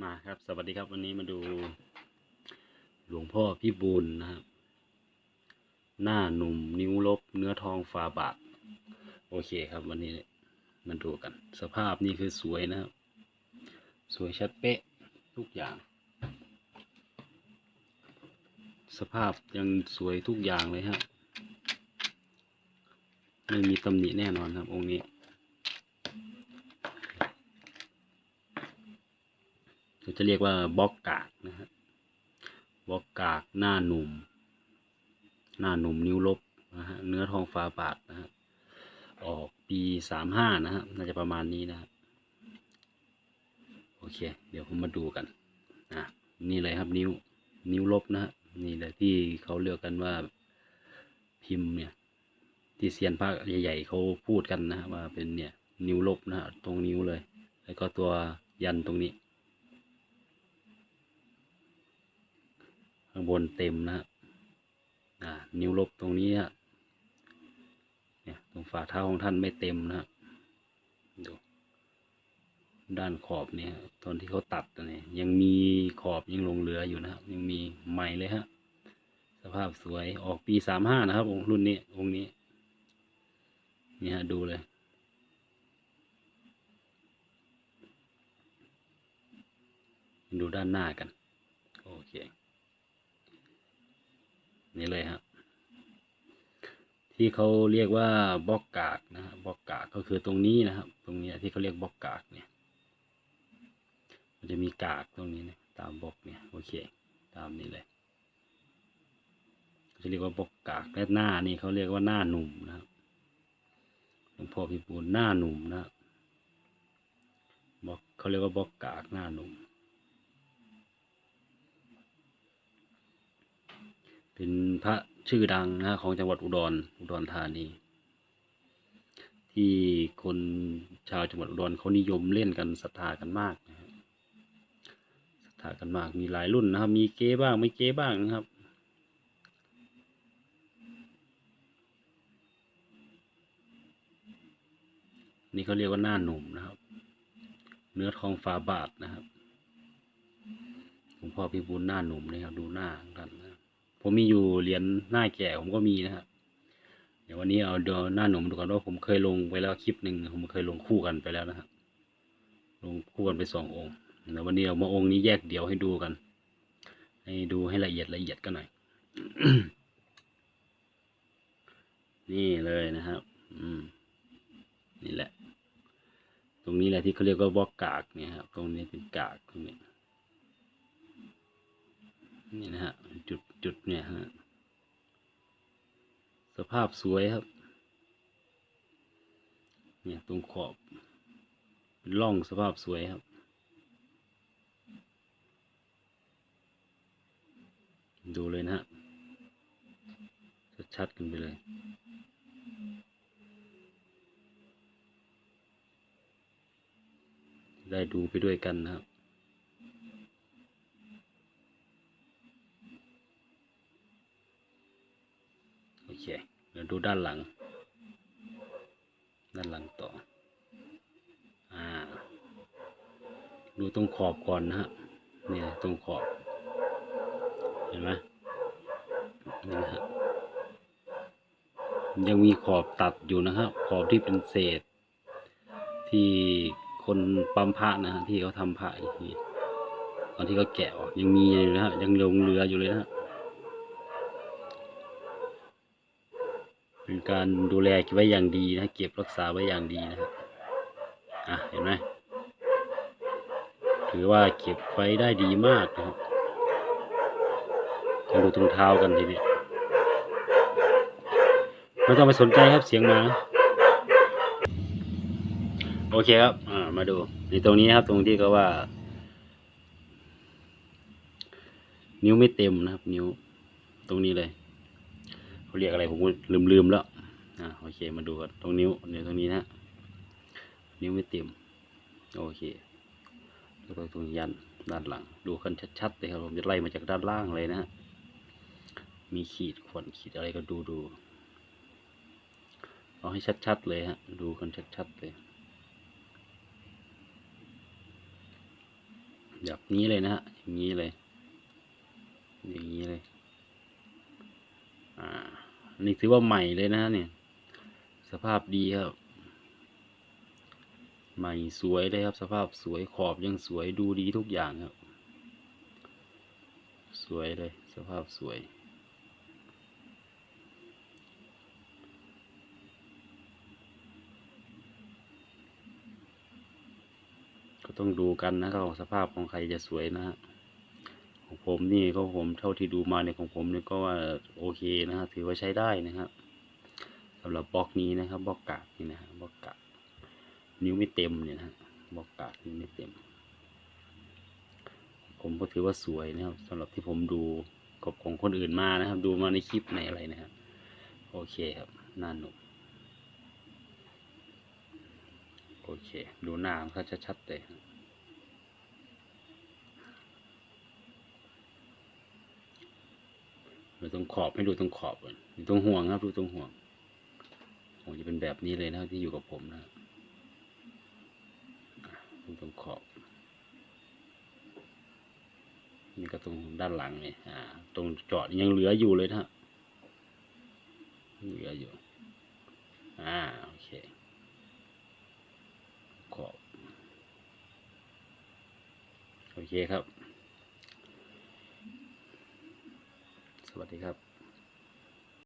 มาครับ สวัสดีครับ วันนี้มาดู หลวงพ่อพี่บูลนะครับ หน้าหนุ่มนิ้วลบ เนื้อทองฝาบาทโอเคครับวันนี้มาดูกัน สภาพนี่คือสวยนะครับ สวยชัดเป๊ะทุกอย่าง สภาพยังสวยทุกอย่างเลยครับไม่มีตำหนิแน่นอนครับ องค์นี้ เราจะเรียกว่าบล็อกกากนะฮะบล็อกกากหน้าหนุ่ม หน้าหนุ่มนิ้วลบนะฮะเนื้อทองฟ้าบาทนะฮะออกปีสามห้านะฮะน่าจะประมาณนี้นะโอเค เดี๋ยวผมมาดูกันอะนี่เลยครับนิ้วนิ้วลบนะฮะนี่เลยที่เขาเรียกกันว่าพิมพ์เนี่ย ที่เซียนพระใหญ่ๆเขาพูดกันนะฮะว่าเป็นเนี่ยนิ้วลบนะฮะตรงนิ้วเลย แล้วก็ตัวยันตรงนี้ ข้างบนเต็มนะฮะอ่านิ้วลบตรงนี้ฮะเนี่ยตรงฝ่าเท้าของท่านไม่เต็มนะฮะดูด้านขอบเนี่ยตอนที่เขาตัดเนี่ยยังมีขอบยังลงเหลืออยู่นะครับยังมีใหม่เลยฮะสภาพสวยออกปีสามห้านะครับองค์รุ่นนี้องค์นี้นี่ฮะดูเลยดูด้านหน้ากัน โอเค นี่เลยครับที่เขาเรียกว่าบล็อกกากนะบล็อกกากก็คือตรงนี้นะครับ ตรงนี้ที่เขาเรียกบล็อกกากเนี่ย มันจะมีกากตรงนี้นะตามบล็อกเนี่ยโอเค ตามนี้เลยจะเรียกว่าบล็อกกากและหน้านี่เขาเรียกว่าหน้าหนุ่มนะครับหลวงพ่อพิบูลหน้าหนุ่มนะครับบล็อกเขาเรียกว่าบล็อกกากหน้าหนุ่ม เป็นพระชื่อดังนะของจังหวัดอุดรอุดรธานี ที่คนชาวจังหวัดอุดรเขานิยมเล่นกันศรัทธากันมากนะครับศรัทธากันมากมีหลายรุ่นนะครับ มีเก๊บ้างไม่เก๊บ้างนะครับนี่เขาเรียกว่าหน้าหนุ่มนะครับ เนื้อทองฝาบาทนะครับหลวงพ่อพิบูลหน้าหนุ่มนะครับดูหน้าของท่าน ผมมีอยู่เหรียญหน้าแก่ผมก็มีนะครับ เดี๋ยววันนี้เอาเดี๋ยวหน้าหนุ่มดูก่อนว่าผมเคยลงไปแล้วคลิปหนึ่งผมเคยลงคู่กันไปแล้วนะครับ ลงคู่กันไปสององค์เดี๋ยววันนี้เอามาองค์นี้แยกเดี่ยวให้ดูกัน ให้ดูให้ละเอียดละเอียดกันหน่อย นี่เลยนะครับ อืม นี่แหละ ตรงนี้แหละที่เขาเรียกว่าบล็อกกากเนี่ยครับ ตรงนี้เป็นกากตรงนี้ นี่นะฮะ จุดจุดเนี่ยฮะ สภาพสวยครับ เนี่ยตรงขอบเป็นร่องสภาพสวยครับ ดูเลยนะฮะชัดๆกันไปเลยได้ดูไปด้วยกันนะครับ โอเค เดี๋ ยวดูด้านหลัง ด้านหลังต่อ อ่า ดูตรงขอบก่อนนะฮะ เนี่ยตรงขอบ เห็นไหมนี่นะฮะ ยังมีขอบตัดอยู่นะครับ ขอบที่เป็นเศษ ที่คนปั๊มพระนะฮะที่เขาทำพระอีกทีตอนที่เขาแกะออกยังมีอยู่นะฮะ ยังลงเหลืออยู่เลยนะฮะ เป็นการดูแลไว้อย่างดีนะเก็บรักษาไว้อย่างดีนะครับอะเห็นไหมถือว่าเก็บไว้ได้ดีมากนะครับมาดูตรงเท้ากันทีนี้ไม่ต้องไปสนใจครับเสียงมา โอเคครับอ่ามาดูในตรงนี้ครับตรงที่เขาว่า นิ้วไม่เต็มนะครับ นิ้วตรงนี้เลย เขาเรียกอะไรผมก็ลืมลืมแล้วอ่าโอเคมาดูกันตรงนิ้วเนี่ยตรงนี้นะ นิ้วไม่เต็มโอเคแล้วก็ตรงยันด้านหลัง ดูกันชัดๆเลยครับผมจะไล่มาจากด้านล่างเลยนะฮะมีขีดข่วนขีดอะไรก็ดูดูเอาให้ชัดๆเลยฮะดูกันชัดๆเลยแบบนี้เลยนะฮะอย่างนี้เลย อย่างนี้เลย นี่ถือว่าใหม่เลยนะเนี่ย สภาพดีครับ ใหม่สวยเลยครับ สภาพสวยขอบยังสวยดูดีทุกอย่างครับ สวยเลย สภาพสวย ก็ต้องดูกันนะครับสภาพของใครจะสวยนะฮะ ผมนี่ก็ผมเท่าที่ดูมาเนี่ยของผมเนี่ยก็ว่าโอเคนะฮะถือว่าใช้ได้นะครับสำหรับบล็อกนี้นะครับบล็อกกากนี่นะฮะบล็อกกากนิ้วไม่เต็มเนี่ยนะบล็อกกากนิ้วไม่เต็ม ผมก็ถือว่าสวยนะครับสำหรับที่ผมดูกับของคนอื่นมานะครับ ดูมาในคลิปในอะไรนะครับโอเคครับหน้าหนุ่มโอเค ดูหน้ามันก็ชัดๆเลยครับดู ตรงขอบให้ดูตรงขอบก่อนดูตรงห่วงครับ ดูตรงห่วงห่วงจะเป็นแบบนี้เลยนะที่อยู่กับผมนะดูตรงขอบนี่ก็ตรงด้านหลังนี่อ่า ตรงจาะยังเหลืออยู่เลยนะเหลืออยู่ อ่า โอเค ขอบ โอเคครับ ส วัสดีครับ